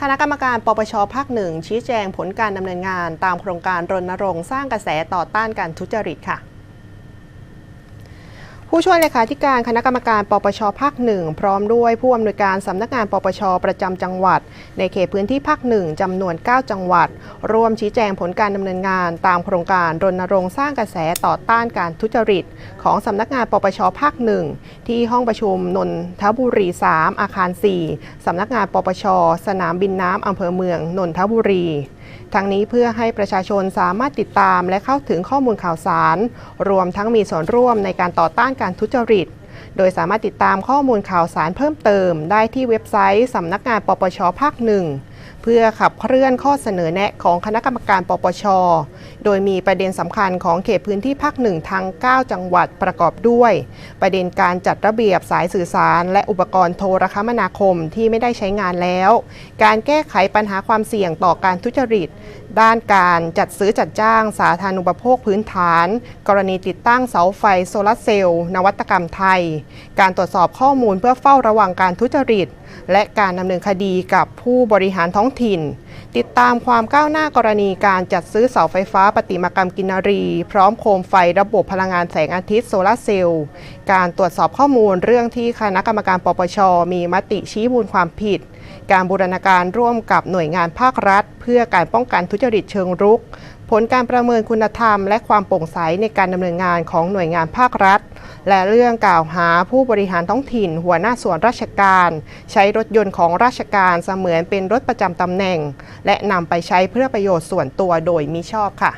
คณะกรรมการปปชภาคหนึ่งชี้แจงผลการดำเนินงาน ตามโครงการรณรงค์สร้างกระแสต่อต้านการทุจริตค่ะ ผู้ช่วยเลขาธิการคณะกรรมการปปชภาคหนึ่งพร้อมด้วยผู้อำนวยการสำนักงานปปชประจำจังหวัด ในเขตพื้นที่ภาคหนึ่งจำนวน 9 จังหวัด ร่วมชี้แจงผลการดำเนินงาน ตามโครงการรณรงค์สร้างกระแสต่อต้านการทุจริต ของสำนักงานปปชภาคหนึ่งที่ห้องประชุมนนทบุรี 3 อาคาร 4สำนักงานปปชสนามบินน้ำอำเภอเมืองนนทบุรี ทั้งนี้เพื่อให้ประชาชนสามารถติดตามและเข้าถึงข้อมูลข่าวสาร รวมทั้งมีส่วนร่วมในการต่อต้านการทุจริต โดยสามารถติดตามข้อมูลข่าวสารเพิ่มเติม ได้ที่เว็บไซต์สำนักงานปปชภาคหนึ่ง เพื่อขับเคลื่อนข้อเสนอแนะของคณะกรรมการปปช โดยมีประเด็นสำคัญของเขตพื้นที่ภาคหนึ่งทั้ง 9 จังหวัดประกอบด้วย ประเด็นการจัดระเบียบสายสื่อสาร และอุปกรณ์โทรคมนาคมที่ไม่ได้ใช้งานแล้ว การแก้ไขปัญหาความเสี่ยงต่อการทุจริต ด้านการจัดซื้อจัดจ้างสาธารณูปโภคพื้นฐาน กรณีติดตั้งเสาไฟโซลาร์เซลล์นวัตกรรมไทย การตรวจสอบข้อมูลเพื่อเฝ้าระวังการทุจริต และการดำเนินคดีกับผู้บริหารท้องถิ่น ติดตามความก้าวหน้ากรณีการจัดซื้อเสาไฟฟ้าปฏิมากรรมกินรี พร้อมโคมไฟระบบพลังงานแสงอาทิตย์โซลาร์เซลล์การตรวจสอบข้อมูลเรื่องที่คณะกรรมการปปชมีมติชี้มูลความผิด การบูรณาการร่วมกับหน่วยงานภาครัฐ เพื่อการป้องกันทุจริตเชิงรุก ผลการประเมินคุณธรรม และความโปร่งใสในการดำเนินงานของหน่วยงานภาครัฐ และเรื่องกล่าวหาผู้บริหารท้องถิ่น หัวหน้าส่วนราชการ ใช้รถยนต์ของราชการเสมือนเป็นรถประจำตำแหน่ง และนำไปใช้เพื่อประโยชน์ส่วนตัวโดยมิชอบค่ะ